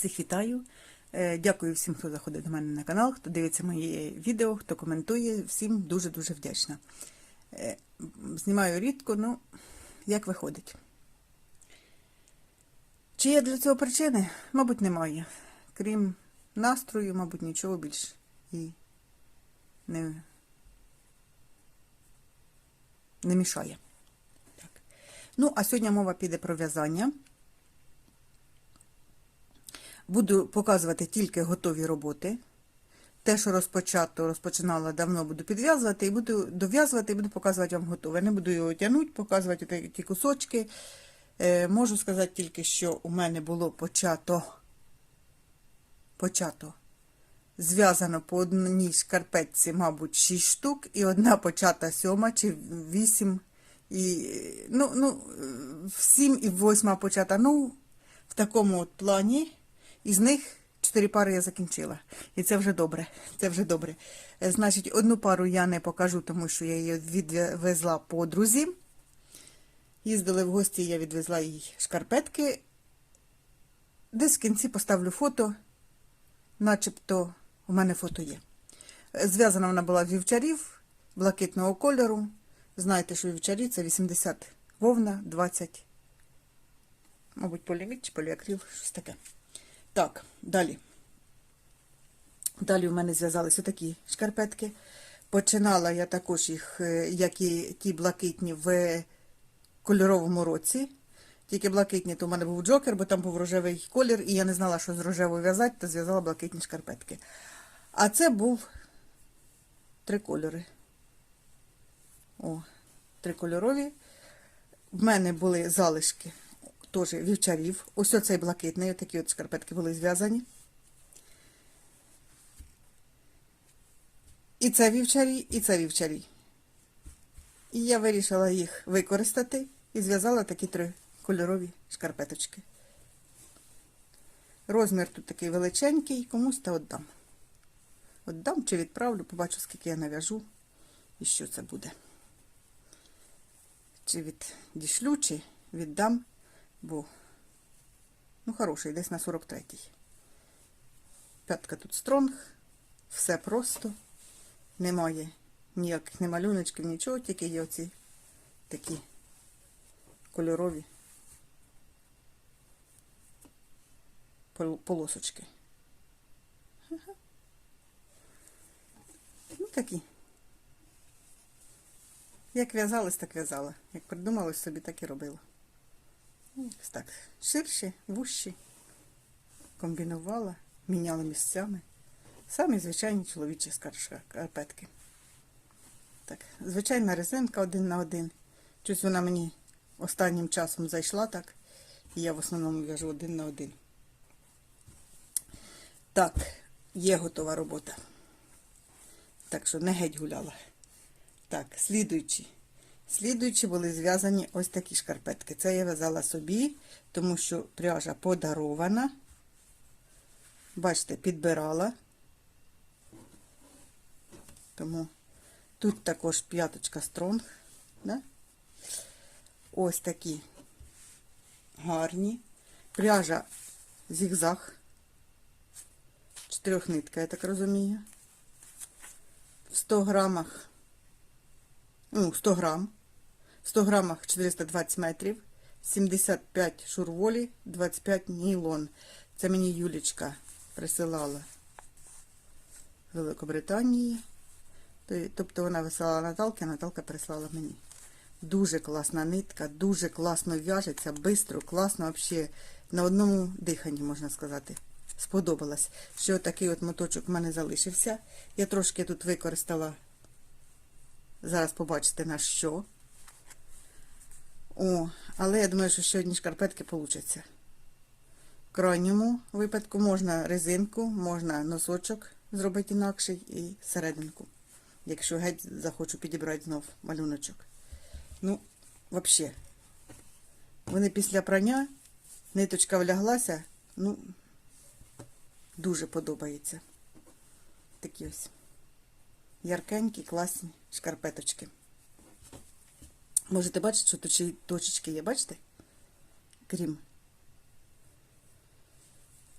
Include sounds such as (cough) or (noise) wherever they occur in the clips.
Всіх вітаю. Е, Дякую всім, хто заходить до мене на канал, хто дивиться мої відео, хто коментує. Всім дуже-дуже вдячна. Е, Знімаю рідко, ну, як виходить. Чи є для цього причини? Мабуть, немає. Крім настрою, мабуть, нічого більш і не, не мішає. Так. Ну, а сьогодні мова піде про в'язання. Буду показувати тільки готові роботи. Те, що розпочато, розпочинала давно, буду підв'язувати і буду дов'язувати і буду показувати вам готове. Не буду його тягнути, показувати ті- кусочки. Е, можу сказати тільки, що у мене було почато. Почато. Зв'язано по одній шкарпетці, мабуть, 6 штук, і одна почата сьома чи 8. І, ну, ну, е, 7 і восьма почата. Ну, в такому от плані. Із них чотири пари я закінчила. І це вже добре. Це вже добре. Е, Значить, одну пару я не покажу, тому що я її відвезла подрузі. Їздили в гості, я відвезла їй шкарпетки. Десь в кінці поставлю фото, начебто у мене фото є. Е, Зв'язана вона була з вівчарів блакитного кольору. Знаєте, що вівчарі це 80 вовна, 20, мабуть, поліамід чи поліакрил, щось таке. Так, далі. Далі у мене зв'язалися такі шкарпетки. Починала я також їх, е, як і ті блакитні, в кольоровому році. Тільки блакитні, то в мене був джокер, бо там був рожевий колір, і я не знала, що з рожевою в'язати, то зв'язала блакитні шкарпетки. А це був три кольори. О, три кольорові. В мене були залишки теж вівчарів. Ось оцей блакитний, такі от шкарпетки були зв'язані. І це вівчарі, і це вівчарі. І я вирішила їх використати і зв'язала такі три кольорові шкарпеточки. Розмір тут такий величенький, комусь та віддам. Віддам чи відправлю, побачу, скільки я нав'яжу і що це буде. Чи віддішлю, чи віддам, бо, ну, хороший, десь на 43-й. П'ятка тут стронг, все просто. Немає ніяких не малюночків, нічого, тільки є оці такі кольорові полосочки. Ага. Ну, такі. Як в'язалась, так в'язала. Як придумалось собі, так і робила. Так. Ширші, вущі. Комбінувала, міняла місцями. Самі звичайні чоловічі шкарпетки. Так, звичайна резинка один на один. Щось вона мені останнім часом зайшла так. І я в основному в'яжу один на один. Так, є готова робота. Так що не геть гуляла. Так, слідуючі. Слідуючі були зв'язані ось такі шкарпетки. Це я в'язала собі, тому що пряжа подарована. Бачите, підбирала. Тому тут також п'яточка стронг. Да? Ось такі гарні. Пряжа зігзаг. Чотирьохнитка, я так розумію. В 100 грамах, ну, 100 грам. В 100 грамах 420 метрів. 75 шурволі, 25 нілон. Це мені Юлічка присилала з Великобританії. Тобто вона висилала Наталки, а Наталка прислала мені. Дуже класна нитка, дуже класно в'яжеться, бистро, класно, взагалі на одному диханні, можна сказати. Сподобалось, що такий от моточок в мене залишився. Я трошки тут використала, зараз побачите на що. О, але я думаю, що ще одні шкарпетки получаться. В крайньому випадку можна резинку, можна носочок зробити інакший і серединку. Якщо геть захочу підібрати знов малюночок. Ну, взагалі, вони після прання, ниточка вляглася, ну, дуже подобається. Такі ось яркенькі, класні шкарпеточки. Можете бачити, що тут точечки є, бачите? Крім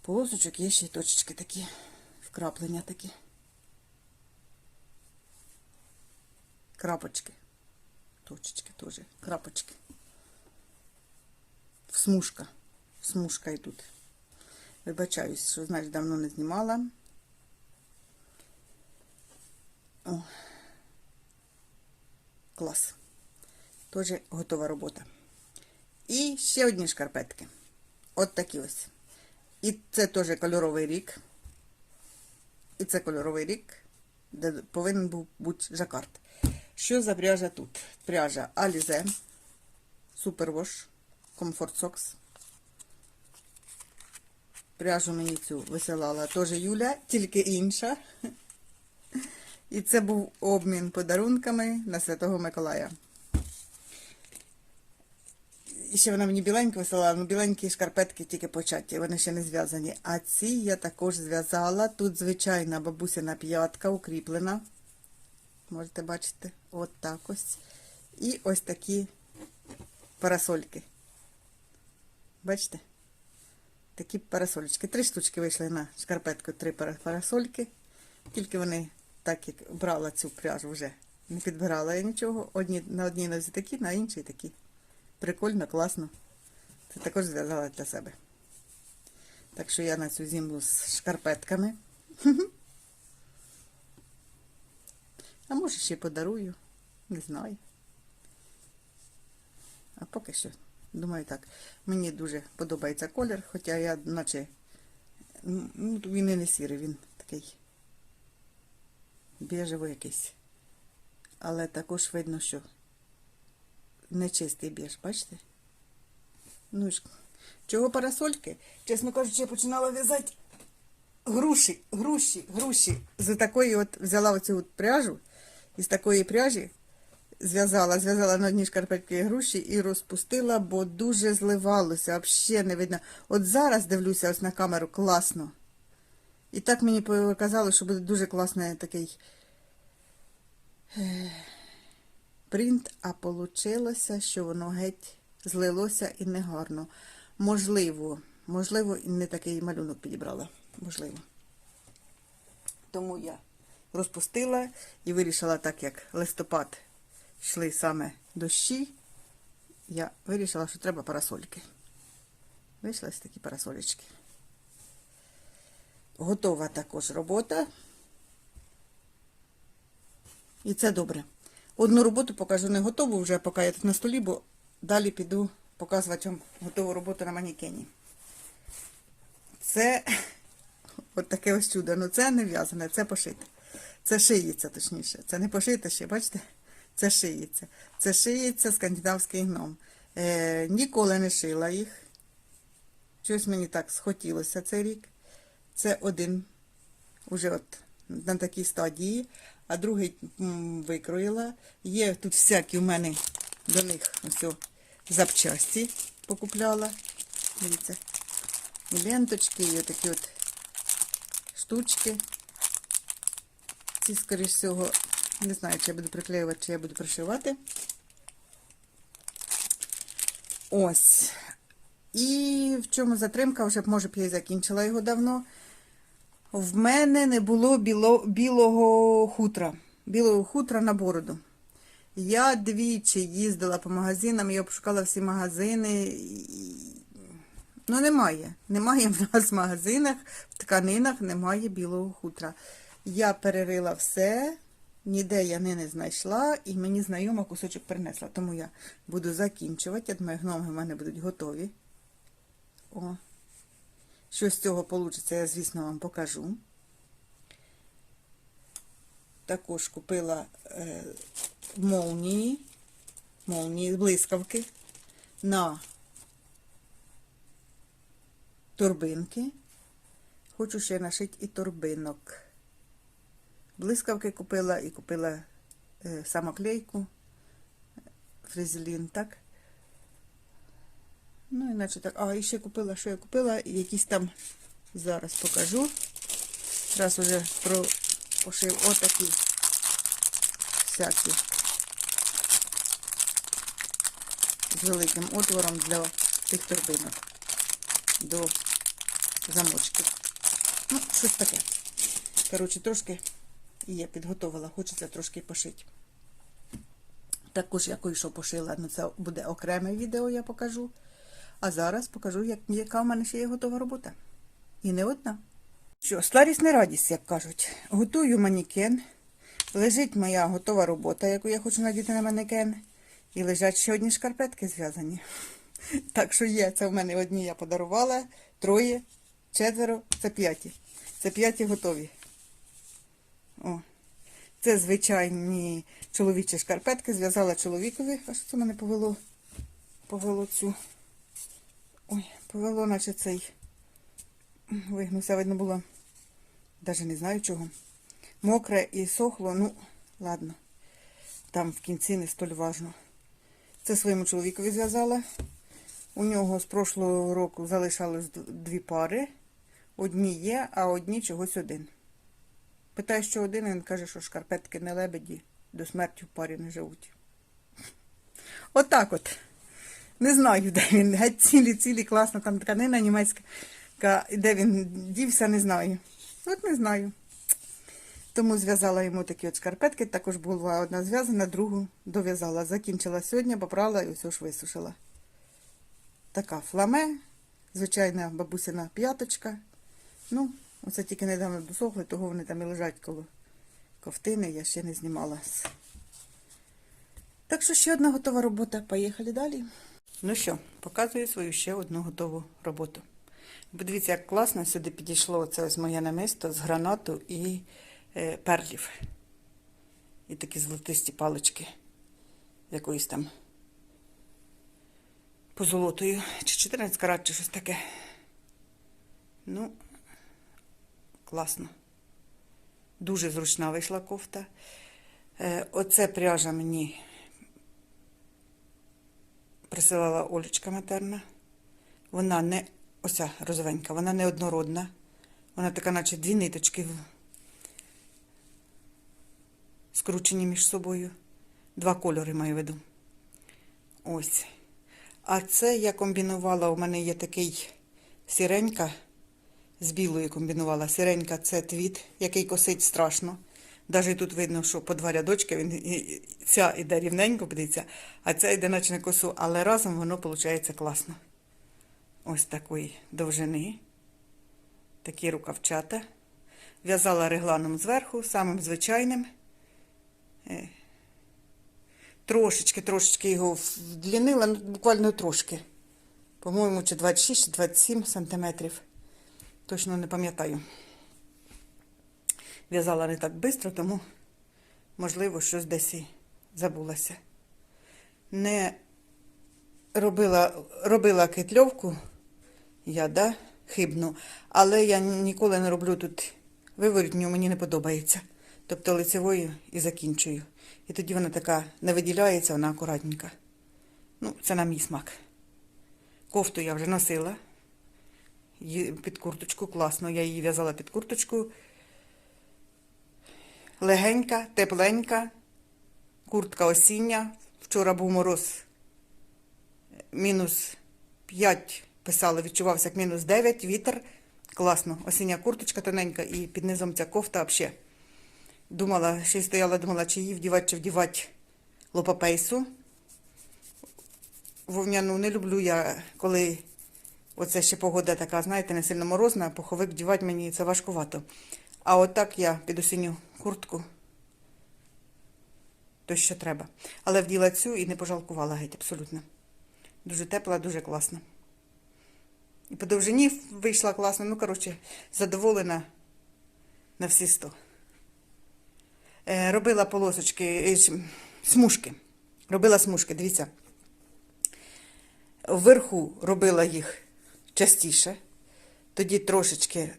полосочок є ще й точечки такі, вкраплення такі. Крапочки. Точечки теж, крапочки. Смужка. Смужка йдуть. Вибачаюсь, що, знаєш, давно не знімала. О. Клас. Теж готова робота. І ще одні шкарпетки. От такі ось. І це теж кольоровий рік. І це кольоровий рік, де повинен був бути жакард. Що за пряжа тут? Пряжа Alize, Superwash, Comfort Socks. Пряжу мені цю висилала теж Юля, тільки інша. І це був обмін подарунками на Святого Миколая. І ще вона мені біленьку висилала, ну біленькі шкарпетки тільки початі, вони ще не зв'язані. А ці я також зв'язала. Тут звичайна бабусина п'ятка укріплена. Можете бачити, от так ось. І ось такі парасольки. Бачите? Такі парасольки. Три штучки вийшли на шкарпетку, три парасольки. Тільки вони, так як брала цю пряжу вже, не підбирала я нічого. Одні, на одній нозі такі, на іншій такі. Прикольно, класно. Це також зв'язала для себе. Так що я на цю зиму з шкарпетками. (laughs) А може ще подарую. Не знаю. А поки що, думаю так. Мені дуже подобається колір, хоча я наче. Ну, він і не сірий, він такий біжевий якийсь. Але також видно, що нечистий біж, бачите? Ну ж, чого парасольки? Чесно кажучи, я починала в'язати груші, груші, груші. З такої от взяла оцю от пряжу, з такої пряжі зв'язала, зв'язала на одній шкарпетки груші і розпустила, бо дуже зливалося, взагалі не видно. От зараз дивлюся ось на камеру, класно. І так мені показало, що буде дуже класний такий принт, а получилося, що воно геть злилося і негарно. Можливо, можливо, і не такий малюнок підібрала. Можливо. Тому я розпустила і вирішила, так як листопад йшли саме дощі, я вирішила, що треба парасольки. Вийшли такі парасолечки. Готова також робота. І це добре. Одну роботу покажу не готову вже, поки я тут на столі, бо далі піду показувати вам готову роботу на манікені. Це (laughs) от таке ось чудо. Ну це не в'язане, це пошите. Це шиється, точніше. Це не пошите ще, бачите? Це шиється. Це шиється скандинавський гном. Е, ніколи не шила їх. Щось мені так схотілося цей рік. Це один уже от на такій стадії, а другий викроїла. Є тут всякі у мене до них ось запчасті покупляла. Дивіться. І ленточки, і отакі от штучки. Ці, скоріш всього, не знаю, чи я буду приклеювати, чи я буду пришивати. Ось. І в чому затримка, вже може б я і закінчила його давно. В мене не було біло, білого хутра. Білого хутра на бороду. Я двічі їздила по магазинам, я обшукала всі магазини. Ну, немає. Немає в нас в магазинах, в тканинах немає білого хутра. Я перерила все, ніде я не, знайшла, і мені знайома кусочок принесла. Тому я буду закінчувати. Я думаю, гноми в мене будуть готові. О. Що з цього вийде, я, звісно, вам покажу. Також купила е, молнії, молнії, блискавки на торбинки. Хочу ще нашити і торбинок. Блискавки купила і купила е, самоклейку, фрезелін, так. Ну, іначе так. А, і ще купила, що я купила, якісь там, зараз покажу. Раз уже про пошив отакі всякі з великим отвором для тих торбинок. До замочків. Ну, щось таке. Коротше, трошки і я підготовила, хочеться трошки пошити. Також я кое-що пошила, ну це буде окреме відео, я покажу. А зараз покажу, як, яка в мене ще є готова робота. І не одна. Що, старість не радість, як кажуть. Готую манікен. Лежить моя готова робота, яку я хочу надіти на манекен. І лежать ще одні шкарпетки зв'язані. Так що є, це в мене одні я подарувала, троє, четверо, це п'яті. Це п'яті готові. О. Це звичайні чоловічі шкарпетки. Зв'язала чоловікові. А що це мене повело? Повело цю. Ой, повело, наче цей. Вигнувся, видно було. Навіть не знаю чого. Мокре і сохло, ну, ладно. Там в кінці не столь важно. Це своєму чоловікові зв'язала. У нього з прошлого року залишалось дві пари. Одні є, а одні чогось один. Питаю, що один, він каже, що шкарпетки не лебеді, до смерті в парі не живуть. Отак от. Не знаю, де він. Геть цілі, цілі, класна там тканина німецька. Де він дівся, не знаю. От не знаю. Тому зв'язала йому такі от шкарпетки. Також була одна зв'язана, другу дов'язала. Закінчила сьогодні, попрала і ось ж висушила. Така фламе, звичайна бабусина п'яточка. Ну, оце тільки недавно досохли, того вони там і лежать коло ковтини, я ще не знімала. Так що ще одна готова робота. Поїхали далі. Ну що, показую свою ще одну готову роботу. Подивіться, як класно сюди підійшло це ось моє намисто з гранату і е, перлів. І такі золотисті палички якоїсь там позолотою. Чи 14 карат, чи щось таке. Ну, класно. Дуже зручна вийшла кофта. Е, оце пряжа мені присилала Олечка матерна. Вона не оця розовенька, вона не однородна. Вона така, наче дві ниточки скручені між собою. Два кольори маю в виду. Ось. А це я комбінувала, у мене є такий сіренька, з білою комбінувала. Сіренька це твіт, який косить страшно. Навіть тут видно, що по два рядочки він, ця йде рівненько, подивіться, а ця йде наче на косу, але разом воно виходить класно. Ось такої довжини. Такі рукавчата. В'язала регланом зверху, самим звичайним. Е, Трошечки, трошечки його вдлінила, ну, буквально трошки. По-моєму, чи 26, чи 27 сантиметрів. Точно не пам'ятаю. В'язала не так швидко, тому, можливо, щось десь і забулася. Не робила, робила кетльовку, я, да, хибну, але я ніколи не роблю тут виворітню, мені не подобається. Тобто лицевою і закінчую. І тоді вона така не виділяється, вона акуратненька. Ну, це на мій смак. Кофту я вже носила. Під курточку класно. Я її в'язала під курточку. Легенька, тепленька. Куртка осіння. Вчора був мороз мінус 5 писали, відчувався як мінус 9, вітер. Класно. Осіння курточка тоненька і під низом ця кофта взагалі. Думала, ще й стояла, думала, чи її вдівати, чи вдівати лопапейсу. Вовняну не люблю я, коли оце ще погода така, знаєте, не сильно морозна, а пуховик вдівати мені це важкувато. А отак я під осінню куртку, то що треба. Але вділа цю і не пожалкувала геть абсолютно. Дуже тепла, дуже класна. І по довжині вийшла класно. Ну, коротше, задоволена на всі сто. Е, робила полосочки, е, смужки. Робила смужки, дивіться. Вверху робила їх частіше, тоді трошечки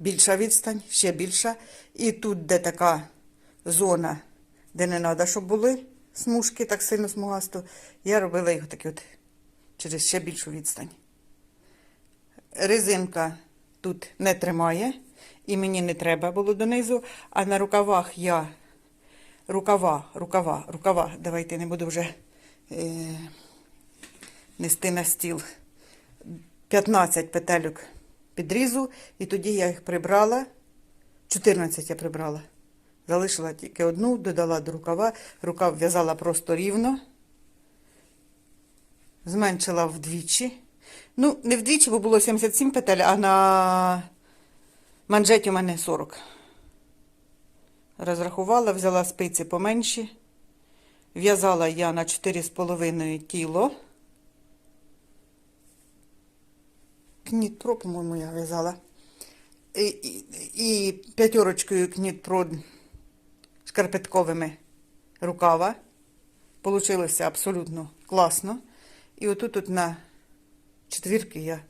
більша відстань, ще більша. І тут, де така зона, де не треба, щоб були смужки так сильно смугасто, я робила їх такі от через ще більшу відстань. Резинка тут не тримає, і мені не треба було донизу, а на рукавах я рукава, рукава, рукава, давайте не буду вже е, нести на стіл. 15 петельок підрізу, і тоді я їх прибрала. 14 я прибрала. Залишила тільки одну, додала до рукава. Рукав в'язала просто рівно. Зменшила вдвічі. Ну, не вдвічі, бо було 77 петель, а на манжеті у мене 40. Розрахувала, взяла спиці поменші. В'язала я на 4,5 тіло. Кнітпро, по-моєму, я в'язала. І, і, і п'ятерочкою кнітпро шкарпетковими рукава. Получилося абсолютно класно. І отут от на четвірки я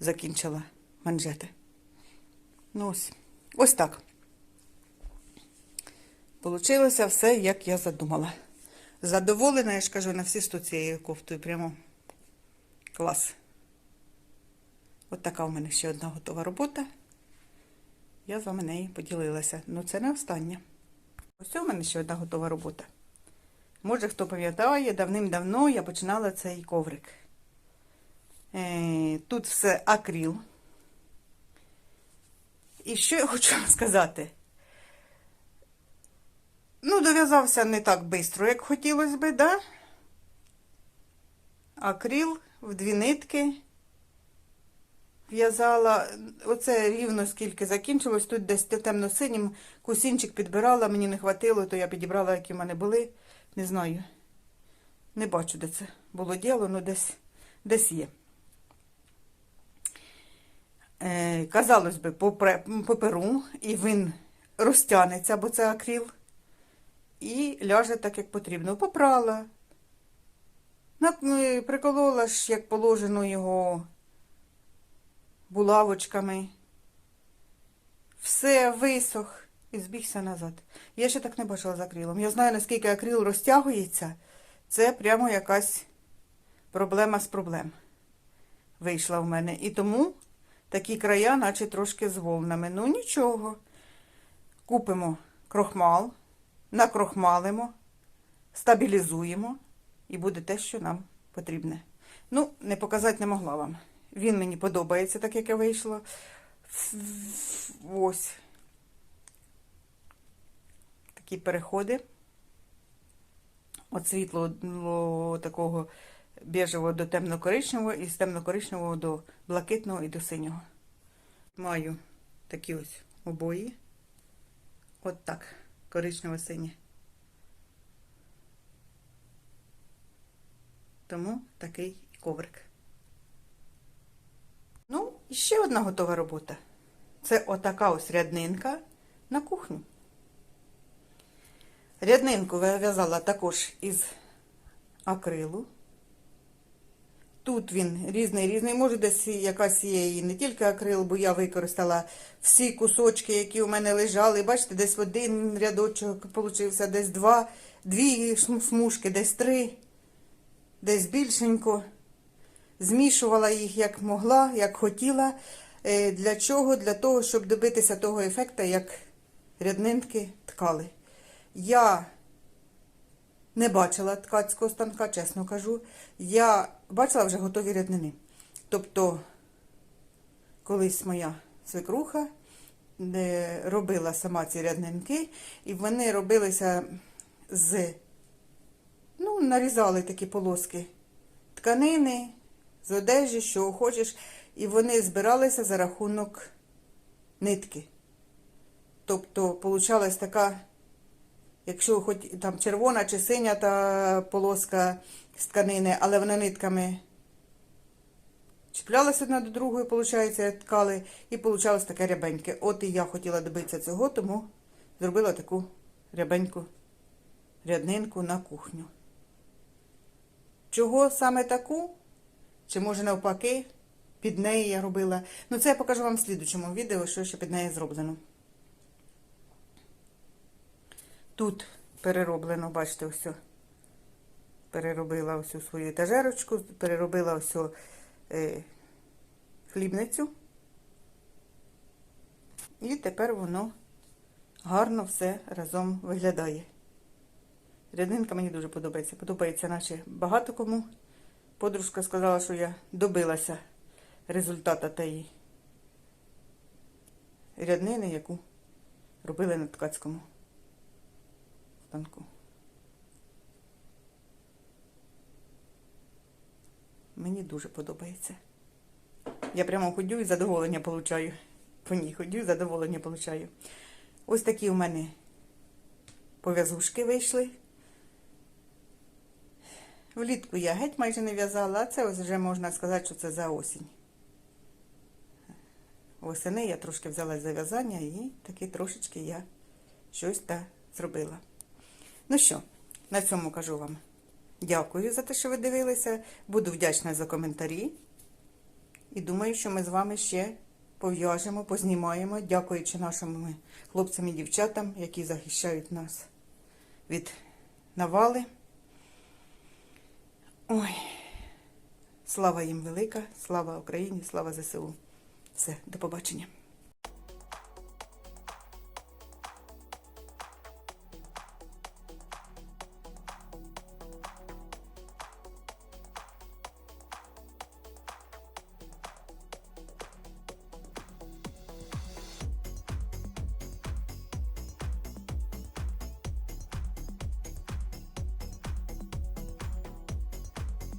закінчила манжети. Ну ось. Ось так. Получилося все, як я задумала. Задоволена, я ж кажу, на всі сто цією кофтою. Прямо клас. От така у мене ще одна готова робота. Я з вами нею поділилася. Ну, це не остання. Ось у мене ще одна готова робота. Може, хто пам'ятає, давним-давно я починала цей коврик. Е, Тут все акріл. І що я хочу вам сказати? Ну, дов'язався не так швидко, як хотілося би, да? Акріл в дві нитки в'язала. Оце рівно скільки закінчилось. Тут десь темно-синім кусінчик підбирала, мені не хватило, то я підібрала, які в мене були. Не знаю. Не бачу, де це було діло, ну десь, десь є. Е, казалось би, по, перу, і він розтягнеться, бо це акріл, і ляже так, як потрібно. Попрала. Е, Приколола ж, як положено його булавочками. Все висох і збігся назад. Я ще так не бачила з акрилом. Я знаю, наскільки акрил розтягується. Це прямо якась проблема з проблем вийшла в мене. І тому такі края, наче трошки з волнами. Ну нічого. Купимо крохмал, накрохмалимо, стабілізуємо, і буде те, що нам потрібне. Ну, не показати не могла вам. Він мені подобається, так як я вийшла. Ось. Такі переходи. От світлого такого біжевого до темно-коричневого і з темно-коричневого до блакитного і до синього. Маю такі ось обої. От так, коричнево-сині. Тому такий коврик. І ще одна готова робота. Це отака ось ряднинка на кухню. Ряднинку я в'язала також із акрилу. Тут він різний, різний. Може, десь якась є і не тільки акрил, бо я використала всі кусочки, які у мене лежали. Бачите, десь один рядочок получився, десь два, дві смужки, десь три, десь більшенько. Змішувала їх як могла, як хотіла. Е, Для чого? Для того, щоб добитися того ефекту, як ряднинки ткали. Я не бачила ткацького станка, чесно кажу. Я бачила вже готові ряднини. Тобто, колись моя свекруха робила сама ці ряднинки, і вони робилися з, ну, нарізали такі полоски тканини, з одежі, що хочеш, і вони збиралися за рахунок нитки. Тобто, получалась така якщо хоч там червона чи синя та полоска з тканини, але вона нитками чіплялася одна до другої, виходить, ткали, і вийшло таке рябеньке. От і я хотіла добитися цього, тому зробила таку рябеньку ряднинку на кухню. Чого саме таку? Чи може навпаки, під неї я робила. Ну, це я покажу вам в слідучому відео, що ще під нею зроблено. Тут перероблено, бачите, ось. Переробила ось свою етажерочку, переробила ось е, хлібницю. І тепер воно гарно все разом виглядає. Рядинка мені дуже подобається. Подобається, наче багато кому. Подружка сказала, що я добилася результата тієї ряднини, яку робили на ткацькому станку. Мені дуже подобається. Я прямо ходю і задоволення получаю. По ній ходю і задоволення получаю. Ось такі у мене пов'язушки вийшли. Влітку я геть майже не в'язала, а це ось вже можна сказати, що це за осінь. Восени я трошки взяла за в'язання і таки трошечки я щось та зробила. Ну що, на цьому кажу вам дякую за те, що ви дивилися. Буду вдячна за коментарі. І думаю, що ми з вами ще пов'яжемо, познімаємо, дякуючи нашим хлопцям і дівчатам, які захищають нас від навали. Ой, слава їм велика, слава Україні, слава ЗСУ. Все, до побачення.